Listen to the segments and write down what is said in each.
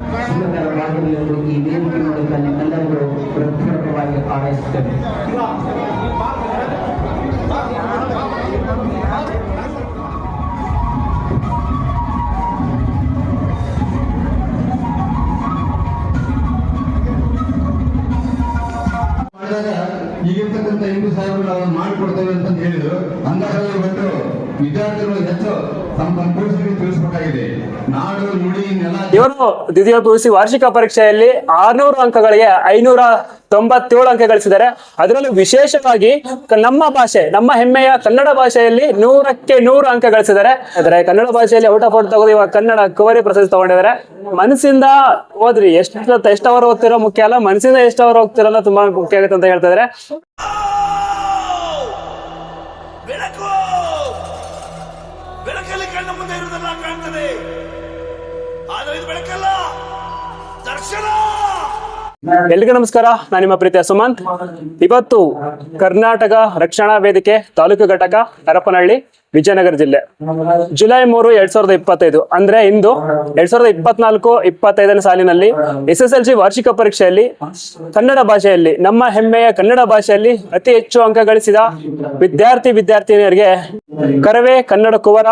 ಸುಖಕರವಾಗಿರಲಿ ಎಂದು ಈ ವೇದಿಕೆ ಮೂಲಕ ನಿಮ್ಮೆಲ್ಲರಿಗೂ ಈಗಿರ್ತಕ್ಕಂಥ ಎಂಟು ಸಾಹೇಬರು ಅದನ್ನು ಮಾಡಿಕೊಡ್ತೇವೆ ಅಂತ ಹೇಳಿದ್ರು. ಅಂದಾಗ ವಿದ್ಯಾರ್ಥಿಗಳು ಹೆಚ್ಚು ತಮ್ಮ ಇವರು ದ್ವಿತೀಯ ಪಿಯುಸಿ ವಾರ್ಷಿಕ ಪರೀಕ್ಷೆಯಲ್ಲಿ ಆರ್ನೂರು ಅಂಕಗಳಿಗೆ ಐನೂರ ತೊಂಬತ್ತೇಳು ಅಂಕ ಗಳಿಸಿದ್ದಾರೆ. ಅದರಲ್ಲೂ ವಿಶೇಷವಾಗಿ ನಮ್ಮ ಭಾಷೆ, ನಮ್ಮ ಹೆಮ್ಮೆಯ ಕನ್ನಡ ಭಾಷೆಯಲ್ಲಿ ನೂರಕ್ಕೆ ನೂರು ಅಂಕ ಗಳಿಸಿದ್ದಾರೆ. ಆದರೆ ಕನ್ನಡ ಭಾಷೆಯಲ್ಲಿ ಔಟ್ ಆಫ್ ಔಟ್ ತಗೋದು ಇವಾಗ ಕನ್ನಡ ಕವರಿ ಪ್ರಶಸ್ತಿ ತಗೊಂಡಿದ್ದಾರೆ. ಮನಸ್ಸಿಂದ ಓದ್ರಿ ಎಷ್ಟು ಎಷ್ಟು ಓದ್ತಿರೋ ಮುಖ್ಯ ಅಲ್ಲ, ಮನಸ್ಸಿಂದ ಎಷ್ಟು ಹೋಗ್ತಿರಲ್ಲ, ತುಂಬಾ ಮುಖ್ಯ ಆಗುತ್ತೆ ಅಂತ ಹೇಳ್ತಾ ಇದ್ದಾರೆ. ಎಲ್ರಿಗೂ ನಮಸ್ಕಾರ. ನಾನು ನಿಮ್ಮ ಪ್ರೀತಿಯ ಸುಮಂತ್. ಇವತ್ತು ಕರ್ನಾಟಕ ರಕ್ಷಣಾ ವೇದಿಕೆ ತಾಲೂಕು ಘಟಕ ಹರಪನಹಳ್ಳಿ, ವಿಜಯನಗರ ಜಿಲ್ಲೆ. ಜುಲೈ ಮೂರು, ಎರಡ್ ಸಾವಿರದ ಇಪ್ಪತ್ತೈದು. ಅಂದ್ರೆ ಇಂದು ಎರಡ್ ಸಾವಿರದ ಇಪ್ಪತ್ನಾಲ್ಕು, ಇಪ್ಪತ್ತೈದನೇ ಸಾಲಿನಲ್ಲಿ ಎಸ್ ಎಸ್ ಎಲ್ ಸಿ ವಾರ್ಷಿಕ ಪರೀಕ್ಷೆಯಲ್ಲಿ ಕನ್ನಡ ಭಾಷೆಯಲ್ಲಿ, ನಮ್ಮ ಹೆಮ್ಮೆಯ ಕನ್ನಡ ಭಾಷೆಯಲ್ಲಿ ಅತಿ ಹೆಚ್ಚು ಅಂಕ ಗಳಿಸಿದ ವಿದ್ಯಾರ್ಥಿ, ವಿದ್ಯಾರ್ಥಿನಿಯರಿಗೆ ಕರವೇ ಕನ್ನಡ ಕುವರ,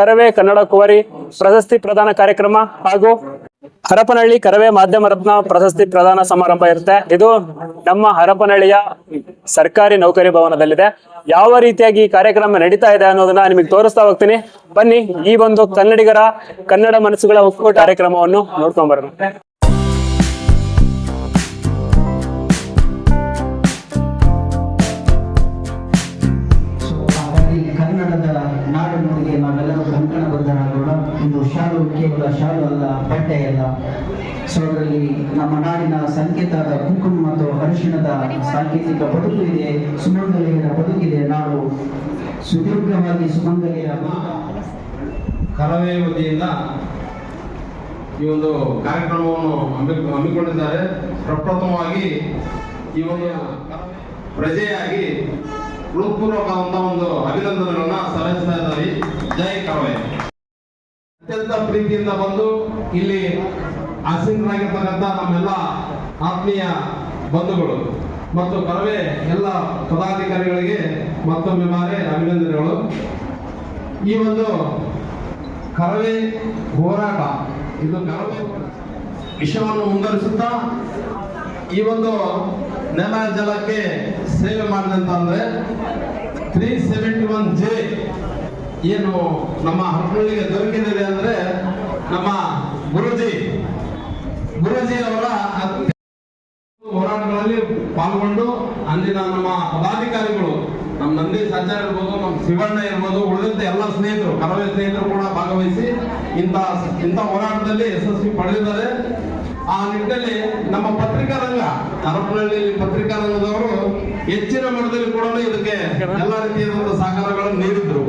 ಕರವೇ ಕನ್ನಡ ಕುವರಿ ಪ್ರಶಸ್ತಿ ಪ್ರದಾನ ಕಾರ್ಯಕ್ರಮ ಹಾಗೂ ಹರಪನಹಳ್ಳಿ ಕರವೇ ಮಾಧ್ಯಮ ರತ್ನ ಪ್ರಶಸ್ತಿ ಪ್ರದಾನ ಸಮಾರಂಭ ಇರುತ್ತೆ. ಇದು ನಮ್ಮ ಹರಪನಹಳ್ಳಿಯ ಸರ್ಕಾರಿ ನೌಕರಿ ಭವನದಲ್ಲಿದೆ. ಯಾವ ರೀತಿಯಾಗಿ ಈ ಕಾರ್ಯಕ್ರಮ ನಡೀತಾ ಇದೆ ಅನ್ನೋದನ್ನ ನಿಮಗೆ ತೋರಿಸ್ತಾ ಹೋಗ್ತೀನಿ. ಬನ್ನಿ, ಈ ಒಂದು ಕನ್ನಡಿಗರ ಕನ್ನಡ ಮನಸ್ಸುಗಳ ಒಕ್ಕೂಟ ಕಾರ್ಯಕ್ರಮವನ್ನು ನೋಡ್ಕೊಂಡ್ ಬರೋಣ ಸಾಂಕೇತಿಕ ಬದುಕು ಇದೆ, ಸುಮಂಗಲಿಯರ ಬದುಕಿದೆ ನಾವು ಸುದೀರ್ಘವಾಗಿ ಸುಮಂಗಲಿಯ ಕರವೇ ವತಿಯಿಂದ ಈ ಒಂದು ಕಾರ್ಯಕ್ರಮವನ್ನು ಹಮ್ಮಿ, ಹಮ್ಮಿಕೊಂಡಿದ್ದಾರೆ. ಪ್ರಪ್ರಥಮವಾಗಿ ಈ ಒಂದು ಪ್ರಜೆಯಾಗಿ ಹೃತ್ಪೂರ್ವಕವಾದ ಒಂದು ಅಭಿನಂದನೆಗಳನ್ನ ಸಲ್ಲಿಸ್ತಾ ಇದ್ದಾರೆ. ಜೈ ಕರವೇ. ಅತ್ಯಂತ ಪ್ರೀತಿಯಿಂದ ಬಂದು ಇಲ್ಲಿ ಆಸೀನರಾಗಿರ್ತಕ್ಕಂಥ ನಮ್ಮೆಲ್ಲ ಆತ್ಮೀಯ ಬಂಧುಗಳು. ಮತ್ತು ಕರವೇ ಎಲ್ಲ ಪದಾಧಿಕಾರಿಗಳಿಗೆ ಮತ್ತೊಮ್ಮೆ ಮಾರೆ ಅಭಿನಂದನೆಗಳು. ಈ ಒಂದು ಕರವೇ ಹೋರಾಟ, ಇದು ಕರವೇ ವಿಷಯವನ್ನು ಮುಂದುವರಿಸುತ್ತಾ, ಈ ಒಂದು ನೆಲ ಜಲಕ್ಕೆ ಸೇವೆ ಮಾಡಿದಂತ ಅಂದ್ರೆ ತ್ರೀ ಸೆವೆಂಟಿ ಒನ್ ಜೆ ಏನು ನಮ್ಮ ಹಕ್ಕುಗಳಿಗೆ ದೊರಕಿದೆ ಅಂದ್ರೆ ನಮ್ಮ ಗುರುಜಿ. ಗುರುಜಿ ಅವರ ಪಾಲ್ಗೊಂಡು ಅಂದಿನ ನಮ್ಮ ಪದಾಧಿಕಾರಿಗಳು, ನಮ್ಮ ನಂದಿ ಸಾಚಾರ ಇರ್ಬೋದು, ನಮ್ಮ ಶಿವಣ್ಣ ಇರ್ಬೋದು, ಉಳಿದಂತೆ ಎಲ್ಲ ಸ್ನೇಹಿತರು ಕರವೇ ಸ್ನೇಹಿತರು ಕೂಡ ಭಾಗವಹಿಸಿ ಇಂಥ ಇಂಥ ಹೋರಾಟದಲ್ಲಿ ಯಶಸ್ವಿ ಪಡೆದಿದ್ದಾರೆ. ಆ ನಿಟ್ಟಿನಲ್ಲಿ ನಮ್ಮ ಪತ್ರಿಕಾ ರಂಗ ಹರಪನಹಳ್ಳಿಯಲ್ಲಿ ಪತ್ರಿಕಾ ರಂಗದವರು ಹೆಚ್ಚಿನ ಮಟ್ಟದಲ್ಲಿ ಕೂಡ ಇದಕ್ಕೆ ಎಲ್ಲ ರೀತಿಯಾದಂತಹ ಸಹಕಾರಗಳನ್ನು ನೀಡಿದ್ರು.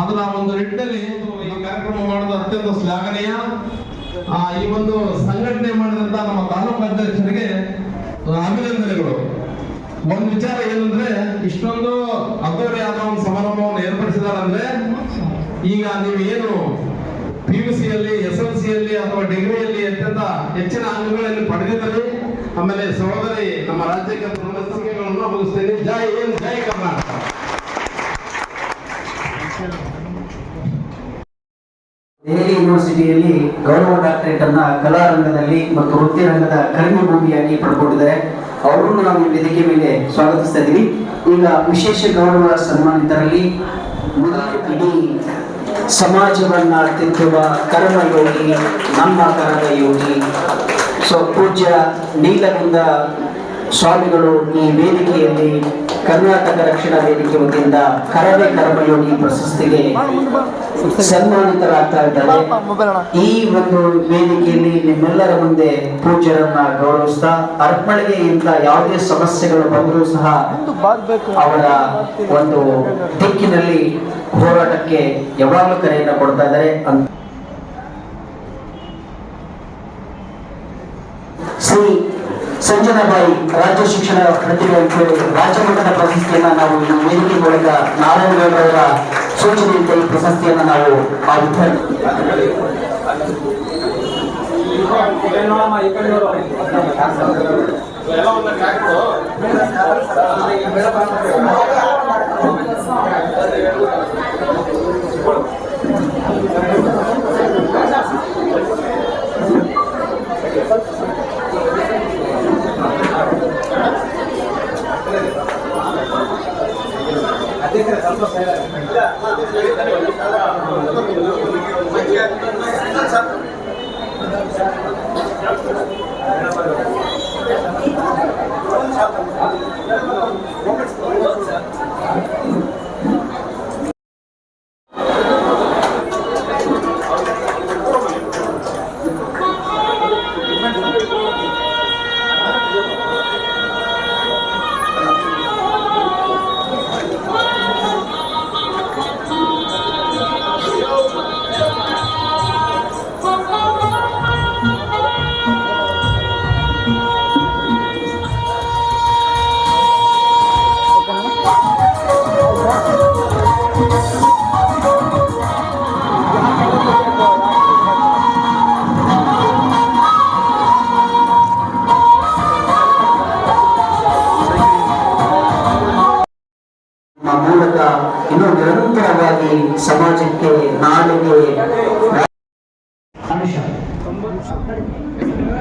ಅದರ ಒಂದು ನಿಟ್ಟಿನಲ್ಲಿ ಈ ಕಾರ್ಯಕ್ರಮ ಮಾಡೋದು ಅತ್ಯಂತ ಶ್ಲಾಘನೀಯ. ಈ ಒಂದು ಸಂಘಟನೆ ಮಾಡಿದಂತ ನಮ್ಮ ತಾಲೂಕು ಅಧ್ಯಕ್ಷರಿಗೆ ಅಭಿನಂದನೆಗಳು ಒಂದು ವಿಚಾರ ಏನಂದ್ರೆ, ಇಷ್ಟೊಂದು ಅದ್ದೂರಿಯಾದ ಒಂದು ಸಮಾರಂಭವನ್ನು ಏರ್ಪಡಿಸಿದಾರಂದ್ರೆ, ಈಗ ನೀವು ಏನು ಪಿ ಯು ಸಿಯಲ್ಲಿ ಎಸ್ ಎಲ್ ಸಿಯಲ್ಲಿ ಅಥವಾ ಡಿಗ್ರಿಯಲ್ಲಿ ಅತ್ಯಂತ ಹೆಚ್ಚಿನ ಅಂಕಗಳಲ್ಲಿ ಪಡೆದಿದ್ದರೆ, ಆಮೇಲೆ ಸಹೋದರಿ ನಮ್ಮ ರಾಜ್ಯಕ್ಕೆ ಜೈ ಏನ್ ಜೈ ಕರ್ನಾಟಕ. ಯೂನಿವರ್ಸಿಟಿಯಲ್ಲಿ ಗೌರವ ಡಾಕ್ಟರೇಟ್ ಅನ್ನ ಕಲಾ ರಂಗದಲ್ಲಿ ಮತ್ತು ವೃತ್ತಿ ರಂಗದ ಕರ್ಮಿ ಭೂಮಿಯಾಗಿ ಪಡ್ಕೊಂಡಿದ್ದಾರೆ. ಅವರನ್ನು ನಾವು ವೇದಿಕೆ ಮೇಲೆ ಸ್ವಾಗತಿಸ್ತಾ ಇದ್ದೀವಿ. ಈಗ ವಿಶೇಷ ಗೌರವ ಸನ್ಮಾನಿತರಲ್ಲಿ ಇಡೀ ಸಮಾಜವನ್ನ ತಿದ್ದುವ ಕರ್ಮಯೋಗಿ ನಮ್ಮ ಕರದ ಯೋಗಿ ಸೊ ಪೂಜ್ಯ ನೀಲಗುಂದ ಸ್ವಾಮಿಗಳು ಈ ವೇದಿಕೆಯಲ್ಲಿ ಕರ್ನಾಟಕ ರಕ್ಷಣಾ ವೇದಿಕೆ ವತಿಯಿಂದ ಕರವೇ ಕರ್ಮಯೋಗಿ ಪ್ರಶಸ್ತಿಗೆ ಸನ್ಮಾನಿತರಾಗ್ತಾ ಇದ್ದಾರೆ. ಈ ಒಂದು ವೇದಿಕೆಯಲ್ಲಿ ನಿಮ್ಮೆಲ್ಲರ ಮುಂದೆ ಪೂಜ್ಯರನ್ನ ಗೌರವಿಸ್ತಾ ಅರ್ಪಣೆಗೆ ಇಂತ ಯಾವುದೇ ಸಮಸ್ಯೆಗಳು ಬಂದರೂ ಸಹ ಅವರ ಒಂದು ದಿಕ್ಕಿನಲ್ಲಿ ಹೋರಾಟಕ್ಕೆ ಯಾವಾಗಲೂ ಕರೆಯನ್ನು ಕೊಡ್ತಾ ಇದ್ದಾರೆ. ಅಂತ ಸಂಜನಾಬಾಯಿ ರಾಜ್ಯ ಶಿಕ್ಷಣ ಪ್ರತಿಭೆಗೆ ರಾಜ್ಯ ಮಟ್ಟದ ಪ್ರಶಸ್ತಿಯನ್ನ ನಾವು ನಮ್ಮ ವೇದಿಕೆ ಮೂಲಕ ನಾರಾಯಣ ಅವರ ಸೂಚನೆಯಿಂದ ಈ ಪ್ರಶಸ್ತಿಯನ್ನ ನಾವು ಆ ವಿದ್ಯಾರ್ಥಿ ನಮ್ಮ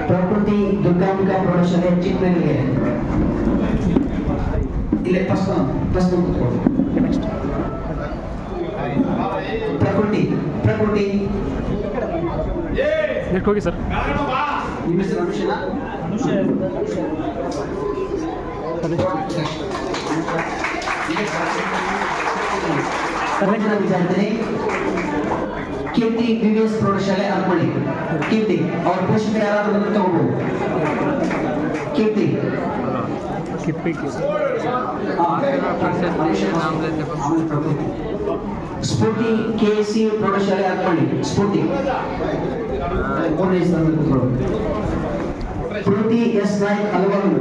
ಪ್ರಕೃತಿ ದುರ್ಗಾಂಬಿಕಾ ಪ್ರೌಢಶಾಲೆ ಚಿಕ್ಕಮಗಳೂರಿಗೆ ಇಲ್ಲೇ ಫಸ್ಟ್ ಫಸ್ಟ್ ಕೂತ್ಕೊಳ್ಳಿ ಪ್ರಕೃತಿ ಪ್ರಕೃತಿ ಹೋಗಿ ಸರ್ ನಿಮ್ಮ ಹೆಸರು ಅನುಷನಾ ಕರ್ನಾಟಕ ವಿದ್ಯಾರ್ಥಿನಿ ಕೀರ್ತಿ ವಿವಿಎಸ್ ಪ್ರೌಢಶಾಲೆ ಅರ್ಪಣೆ ಕೀರ್ತಿ ಅವ್ರ ಪೋಷಕರು ಯಾರಾದ್ರೂ ಬಂದು ತಗೋಬಹುದು ಕೀರ್ತಿ ಹಾ. ಆಮೇಲೆ ಪ್ರಕೃತಿ. ಸ್ಫೂರ್ತಿ ಕೆ ಸಿ ಪ್ರೌಢಶಾಲೆ ಅರ್ಪಣೆ ಸ್ಫೂರ್ತಿ ಮೂರನೇ ಸ್ಥಾನದಲ್ಲಿ ಕೂತ್ಕೊಳ್ಳೋದು. ಪ್ರೀತಿ ಎಸ್ ನಾಯ್ಕ್ ಹಲವಾರು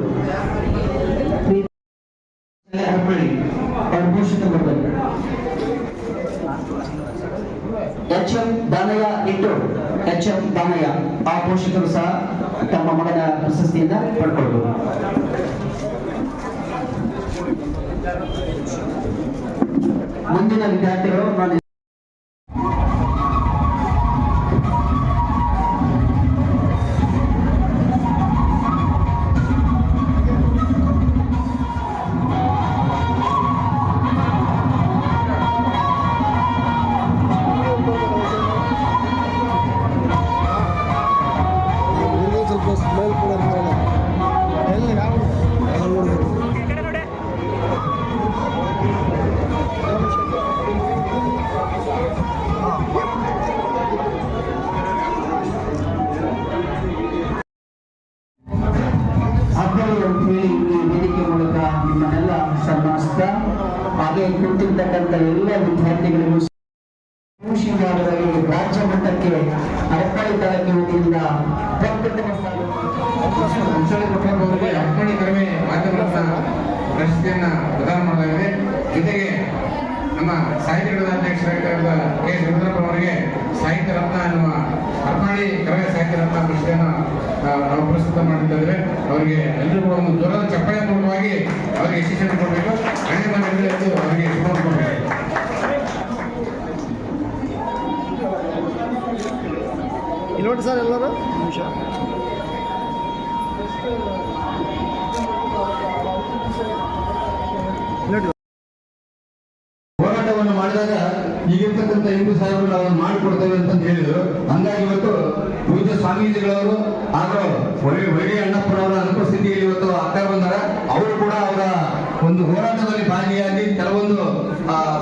ಅರ್ಪಣೆ ಅವ್ರ ಪೋಷಕರು ಬರ್ಬೇಕು ಎಚ್ ಎಂ ಬಾನಯ್ಯ ಇಟ್ಟು ಎಚ್ ಎಂ ಬಾನಯ್ಯ ಆ ಪೋಷಕರು ಸಹ ತಮ್ಮ ಮಗನ ಪ್ರಶಸ್ತಿಯನ್ನ ಪಡ್ಕೊಳ್ಬಹುದು ಮುಂದಿನ ವಿದ್ಯಾರ್ಥಿಗಳು ಸನ್ಮಾನಿಸ್ತಾ ಹಾಗೆ ಕೂತಿರ್ತಕ್ಕಂಥ ಎಲ್ಲ ವಿದ್ಯಾರ್ಥಿಗಳಿಗೂ ಶೃಂಗಾರದಲ್ಲಿ ರಾಜ್ಯ ಮಟ್ಟಕ್ಕೆ ಅರ್ಪಣೆ ತಾಲೂಕು ವತಿಯಿಂದ ಪ್ರಪ್ರಥಮ ಸ್ಥಾನ ಅವರಿಗೆ ಅರ್ಪಣೆ ಕಡಿಮೆ ಪ್ರಶಸ್ತಿಯನ್ನ ಪ್ರದಾನ ಮಾಡಲಾಗಿದೆ. ಜೊತೆಗೆ ನಮ್ಮ ಸಾಹಿತ್ಯ ಅಧ್ಯಕ್ಷರಾಗಿರುವ ಕೆ. ಸುರೇಂದ್ರಪ್ಪ ಅವರಿಗೆ ಸಾಹಿತ್ಯ ರತ್ನ ಎನ್ನುವ ಅರ್ಪಣಿ ಕರಗ ಸಾಹಿತ್ಯ ರತ್ನ ಪ್ರಶ್ನೆಯನ್ನು ನಾವು ಪ್ರಸ್ತುತ ಮಾಡಿದ್ದೇವೆ ಅವರಿಗೆ ಎಲ್ಲರೂ ಕೂಡ ಒಂದು ದೂರದ ಚಪ್ಪಳೆ ಮೂಲವಾಗಿ ಅವರಿಗೆ ಶಿಕ್ಷಣ ಕೊಡಬೇಕು. ಖಂಡಿತ ಎಂದು ಅವರಿಗೆ ಶುಭ ಕೊಡಬೇಕು ನೋಡಿ ಸರ್ ಎಲ್ಲರೂ? ನಿಮಿಷ ನೋಡಿ ಹೋರಾಟವನ್ನು ಮಾಡಿದಾಗ ಈಗಿರ್ತಕ್ಕಂಥ ಹಿಂದೂ ಸಾಹೇಬರು ನಾವು ಮಾಡಿಕೊಡ್ತೇವೆ ಅಂತ ಹೇಳಿದ್ರು. ಹಂಗಾಗಿ ಇವತ್ತು ಪೂಜ್ಯ ಸ್ವಾಮೀಜಿಗಳವರು ಹಾಗೂ ವೈಡಿ ಅಣ್ಣಪ್ಪನವರ ಅನುಪಸ್ಥಿತಿಯಲ್ಲಿ ಇವತ್ತು ಆಗ್ತಾ ಬಂದಾರ. ಅವರು ಕೂಡ ಅವರ ಒಂದು ಹೋರಾಟದಲ್ಲಿ ಭಾಗಿಯಾಗಿ ಕೆಲವೊಂದು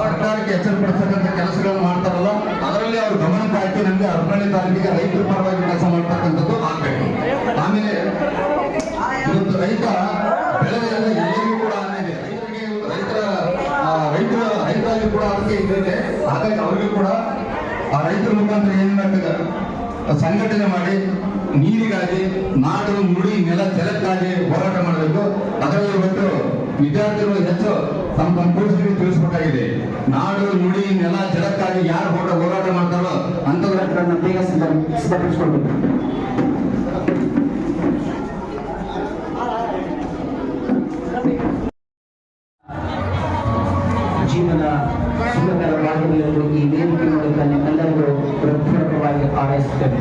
ಸರ್ಕಾರಕ್ಕೆ ಎಚ್ಚರಪಡಿಸ್ತಕ್ಕಂಥ ಕೆಲಸಗಳನ್ನು ಮಾಡ್ತಾರಲ್ಲ, ಅದರಲ್ಲಿ ಅವರು ಗಮನಕ್ಕೆ ಹಾಕಿ ನಮಗೆ ಅರ್ಪಣೆ ತಾಲೂಕಿಗೆ ರೈತರ ಪರವಾಗಿ ಕೆಲಸ ಮಾಡ್ತಕ್ಕಂಥದ್ದು ಆಗ್ಬೇಕು ಆಮೇಲೆ, ಇವತ್ತು ರೈತ ಹಾಗಾಗಿ ಅವರಿಗೂ ಕೂಡ ಆ ರೈತರ ಮುಖಾಂತರ ಏನ್ ಸಂಘಟನೆ ಮಾಡಿ ನೀರಿಗಾಗಿ ನಾಡು, ನುಡಿ, ನೆಲ, ಜಲಕ್ಕಾಗಿ ಹೋರಾಟ ಮಾಡಬೇಕು. ಅದರಲ್ಲಿ ಇವತ್ತು ವಿದ್ಯಾರ್ಥಿಗಳು ಹೆಚ್ಚು ತಮ್ಮ ತಮ್ಮ ಪೋಷಕರಿಗೆ ತಿಳಿಸಬೇಕಾಗಿದೆ ನಾಡು, ನುಡಿ, ನೆಲ, ಜಲಕ್ಕಾಗಿ ಯಾರು ಹೋರಾಟ ಹೋರಾಟ ಮಾಡ್ತಾರೋ ಅಂತವ್ರ ಬೇಗ ಸಿದ್ಧ ಸಿದ್ಧಪಡಿಸ್ಕೊಳ್ಬೇಕು. ಕಾರ್ಯಕರ್ತರು ಈ ವೇದಿಕೆಯ ಮೂಲಕ ನಿಮ್ಮೆಲ್ಲರಿಗೂ ಹೃದಯಪೂರ್ವಕವಾಗಿ ಹಾರೈಸುತ್ತೇನೆ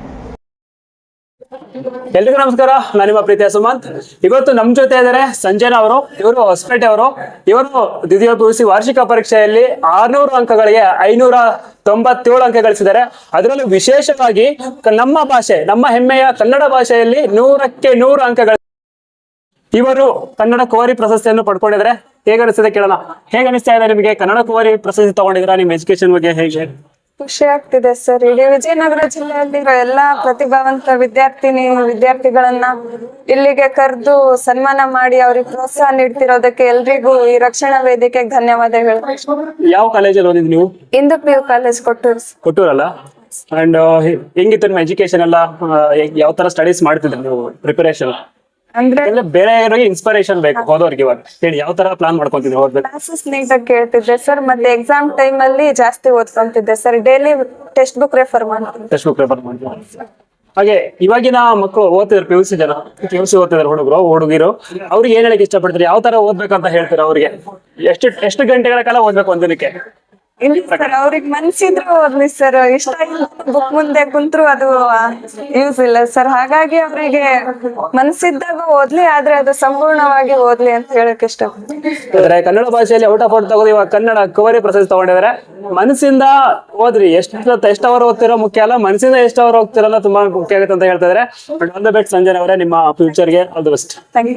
ಎಲ್ರಿಗೂ ನಮಸ್ಕಾರ. ನಾನು ನಿಮ್ಮ ಪ್ರೀತಿಯ ಸುಮಂತ್. ಇವತ್ತು ನಮ್ ಜೊತೆ ಇದ್ದಾರೆ ಸಂಜನಾ ಅವರು, ಇವರು ಹೊಸಪೇಟೆ ಅವರು. ಇವರು ದ್ವಿತೀಯ ಪಿ ವಾರ್ಷಿಕ ಪರೀಕ್ಷೆಯಲ್ಲಿ ಆರ್ನೂರು ಅಂಕಗಳಿಗೆ ಐನೂರ ತೊಂಬತ್ತೇಳು ಅಂಕ ಗಳಿಸಿದ್ದಾರೆ. ಅದರಲ್ಲೂ ವಿಶೇಷವಾಗಿ ನಮ್ಮ ಭಾಷೆ, ನಮ್ಮ ಹೆಮ್ಮೆಯ ಕನ್ನಡ ಭಾಷೆಯಲ್ಲಿ ನೂರಕ್ಕೆ ನೂರು ಅಂಕಗಳು ಇವರು ಕನ್ನಡ ಕೋರಿ ಪ್ರಶಸ್ತಿಯನ್ನು ಪಡ್ಕೊಂಡಿದ್ದಾರೆ. ಹೇಗೆ ಕೇಳೋಣ. ಹೇಗೆ ಅನಿಸ್ತಾ ಇದೆ ನಿಮಗೆ ಕನ್ನಡ ಕೋರಿ ಪ್ರಶಸ್ತಿ ತಗೊಂಡಿದ್ರ ನಿಮ್ಮ ಎಜುಕೇಶನ್ ಬಗ್ಗೆ ಹೇಗೆ? ಖುಷಿ ಆಗ್ತಿದೆ ಸರ್ ಇಡೀ ವಿಜಯನಗರ ಜಿಲ್ಲೆಯಲ್ಲಿರೋ ಎಲ್ಲಾ ಪ್ರತಿಭಾವಂತ ವಿದ್ಯಾರ್ಥಿನಿ ವಿದ್ಯಾರ್ಥಿಗಳನ್ನ ಇಲ್ಲಿಗೆ ಕರೆದು ಸನ್ಮಾನ ಮಾಡಿ ಅವ್ರಿಗೆ ಪ್ರೋತ್ಸಾಹ ನೀಡ್ತಿರೋದಕ್ಕೆ ಎಲ್ರಿಗೂ ಈ ರಕ್ಷಣಾ ವೇದಿಕೆಗೆ ಧನ್ಯವಾದಗಳು ಯಾವ ಕಾಲೇಜಲ್ಲಿ ಓದಿದ್ ನೀವು? Indu P U college Kotturu ಕೊಟ್ಟೂರಲ್ಲ? And ಹೆಂಗಿತ್ತು ನಿಮ್ಮ ಎಜುಕೇಶನ್ ಎಲ್ಲ? ಯಾವ ತರ ಸ್ಟಡೀಸ್ ಮಾಡ್ತಿದ್ರಿ ನೀವು ಪ್ರಿಪರೇಷನ್ ಅಂದ್ರೆ ಬೇರೆ ಇನ್ಸ್ಪಿರೇಷನ್ ಬೇಕು ಹೋದವ್ರಿಗೆ ಇವಾಗ. ಹೇಳಿ ಯಾವ ತರ ಪ್ಲಾನ್ ಮಾಡ್ಕೊಂತಿದ್ರಿ ಓದ್ಬೇಕು ಕ್ಲಾಸಸ್ ನೀಟಾಗಿ ಕೇಳ್ತಿದ್ದೆ ಸರ್ ಮತ್ತೆ ಎಕ್ಸಾಮ್ ಟೈಮ್ ಅಲ್ಲಿ ಜಾಸ್ತಿ ಓದ್ಕೊಂತಿದ್ದೆ sir daily text book refer ಮಾಡ್ತೀನಿ. ಟೆಕ್ಸ್ಟ್ ಬುಕ್ ರೆಫರ್ ಮಾಡಿ ಹಾಗೆ ಇವಾಗಿನ ಮಕ್ಕಳು ಓದ್ತಿದ್ರು ಪಿ ಯು ಸಿ ಜನ. ಪಿ ಯು ಸಿ ಓದ್ತಿದ್ರು ಹುಡುಗರು ಹುಡುಗಿರು. ಅವ್ರಿಗೆ ಏನ್ ಹೇಳಕ್ ಇಷ್ಟಪಡ್ತಾರೆ? ಯಾವ ತರ ಓದ್ಬೇಕಂತ ಹೇಳ್ತಾರೆ ಅವ್ರಿಗೆ? ಎಷ್ಟು ಎಷ್ಟು ಗಂಟೆಗಳ ಕಾಲ ಓದ್ಬೇಕು ಒಂದಿನಕ್ಕೆ? ಇಲ್ಲ ಸರ್ ಅವ್ರಿಗೆ ಮನ್ಸಿದ್ರು ಓದ್ಲಿ ಸರ್ ಇಷ್ಟ ಇಲ್ಲ ಬುಕ್ ಮುಂದೆ ಕುಂತ್ರು ಅದು ಯೂಸ್ ಇಲ್ಲ ಸರ್ ಹಾಗಾಗಿ ಅವರಿಗೆ ಮನ್ಸಿದ್ದಾಗ ಓದ್ಲಿ ಆದ್ರೆ ಅದು ಸಂಪೂರ್ಣವಾಗಿ ಓದ್ಲಿ ಅಂತ ಹೇಳಕ್ ಇಷ್ಟ ಅಂದ್ರೆ ಕನ್ನಡ ಭಾಷೆಯಲ್ಲಿ ಔಟ್ ಆಫ್ ಔಟ್ ತಗೋದು ಇವಾಗ ಕನ್ನಡ ಕವರಿ ಪ್ರಶಸ್ತಿ ತಗೊಂಡಿದ್ದಾರೆ. ಮನಸ್ಸಿಂದ ಓದ್ರಿ ಎಷ್ಟು ಎಷ್ಟು ಅವರ್ ಓದ್ತಿರೋ ಮುಖ್ಯ ಅಲ್ಲ ಮನಸ್ಸಿಂದ ಎಷ್ಟು ಅವರ್ ಹೋಗ್ತಿರಲ್ಲ ತುಂಬಾ ಮುಖ್ಯ ಆಗುತ್ತೆ ಅಂತ ಹೇಳ್ತಾ ಇದಾರೆ. ಆನ್ ದ ಬೆಟ್ ಸಂಜಯ್ ಅವರೇ ನಿಮ್ಮ ಫ್ಯೂಚರ್ಗೆ all the best thank you